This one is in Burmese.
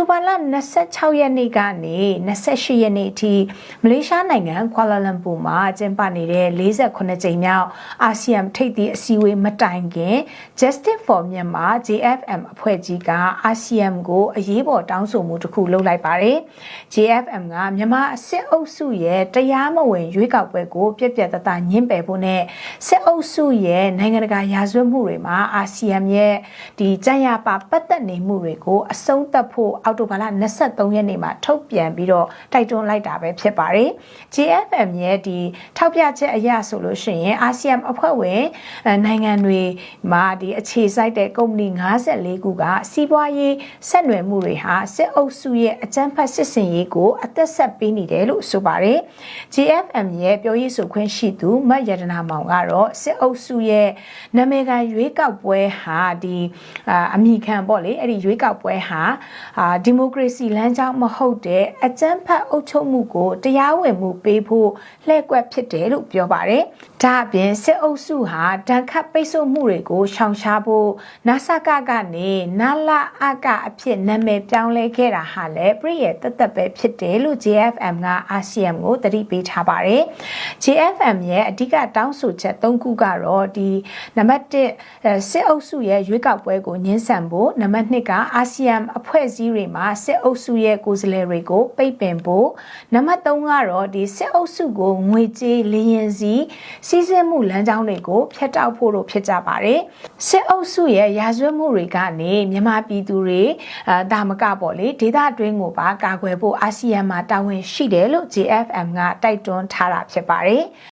တိုဘာလ26ရက်နေ့ကနေ28ရက်နေ့အထိမလေးရှားနိုင်ငံကွာလာလမ်ပူမှာကျင်းပနေတဲ့48ကြိမ်မြောက်အာဆီယံထိပ်သီးအစည်းအဝေးမတိုင်ခင် Justice for Myanmar JFM အဖွဲ့ကြီးကအာဆီယံကိုအရေးပေါ်တောင်းဆိုမှုတစ်ခုလုပ်လိုက်ပါတယ်။ JFM ကမြန်မာစစ်အုပ်စုရဲ့တရားမဝင်ရွေးကောက်ပွဲကိုပြက်ပြက်တသားညှင်းပယ်ဖို့နဲ့စစ်အုပ်စုရဲ့နိုင်ငံတကာရာဇဝတ်မှုတွေမှာအာဆီယံရဲ့ဒီကြံ့ရပါပတ်သက်နေမှုတွေကိုအဆုံးသတ်ဖို့အောက်တိုဘာလ23ရက်နေ့မှာထုတ်ပြန်ပြီးတော့တိုက်တွန်းလိုက်တာပဲဖြစ်ပါတယ်။ JFM ရဲ့ဒီထောက်ပြချက်အရဆိုလို့ရှိရင်အာဆီယံအဖွဲ့ဝင်နိုင်ငံတွေမှာဒီအခြေစိုက်တဲ့ကုမ္ပဏီ54ခုကစီးပွားရေးဆက်နွယ်မှုတွေဟာစစ်အုပ်စုရဲ့အကြမ်းဖက်စစ်စင်ရေးကိုအသက်ဆက်ပေးနေတယ်လို့ဆိုပါတယ်။ JFM ရဲ့ပြောရေးဆိုခွင့်ရှိသူမတ်ရတနာမောင်ကတော့စစ်အုပ်စုရဲ့နာမည်ခံရွေးကောက်ပွဲဟာဒီအမိခံပေါ့လေအဲ့ဒီရွေးကောက်ပွဲဟာအာဒီမိုကရေစီလမ်းကြောင်းမဟုတ်တဲ့အကြမ်းဖက်အုပ်ချုပ်မှုကိုတရားဝင်မှုပေးဖို့လှည့်ကွက်ဖြစ်တယ်လို့ပြောပါတယ်။ဒါအပြင်စစ်အုပ်စုဟာဒဏ်ခတ်ပိတ်ဆို့မှုတွေကိုရှောင်ရှားဖို့နာဆကကနေနာလာအကအဖြစ်နာမည်ပြောင်းလဲခဲ့တာဟာလည်းပြည်ရဲ့တသက်ပဲဖြစ်တယ်လို့ JFM ကအာဆီယံကိုတတိပေးထားပါတယ်။ JFM ရဲ့အဓိကတောင်းဆိုချက်၃ခုကတော့ဒီနံပါတ်1စစ်အုပ်စုရဲ့ရွေးကောက်ပွဲကိုညှင်းဆန်ဖို့နံပါတ်2ကအာဆီယံအဖွဲ့အစည်းတွေမှာစစ်အုပ်စုရဲ့ကိုယ်စားလှယ်တွေကိုပိတ်ပင်ဖို့နံပါတ်3ကတော့ဒီစစ်အုပ်စုကိုငွေကြေးလေရင်စီစီးဆင်းမှုလမ်းကြောင်းတွေကိုဖျက်တောက်ဖို့တို့ဖြစ်ကြပါတယ်စစ်အုပ်စုရဲ့ရာဇဝတ်မှုတွေကနေမြန်မာပြည်သူတွေအာဒါမကပေါ့လေဒေသအတွင်းကိုပါကာကွယ်ဖို့အာဆီယံမှာတာဝန်ရှိတယ်လို့ JFM ကတိုက်တွန်းထားတာဖြစ်ပါတယ်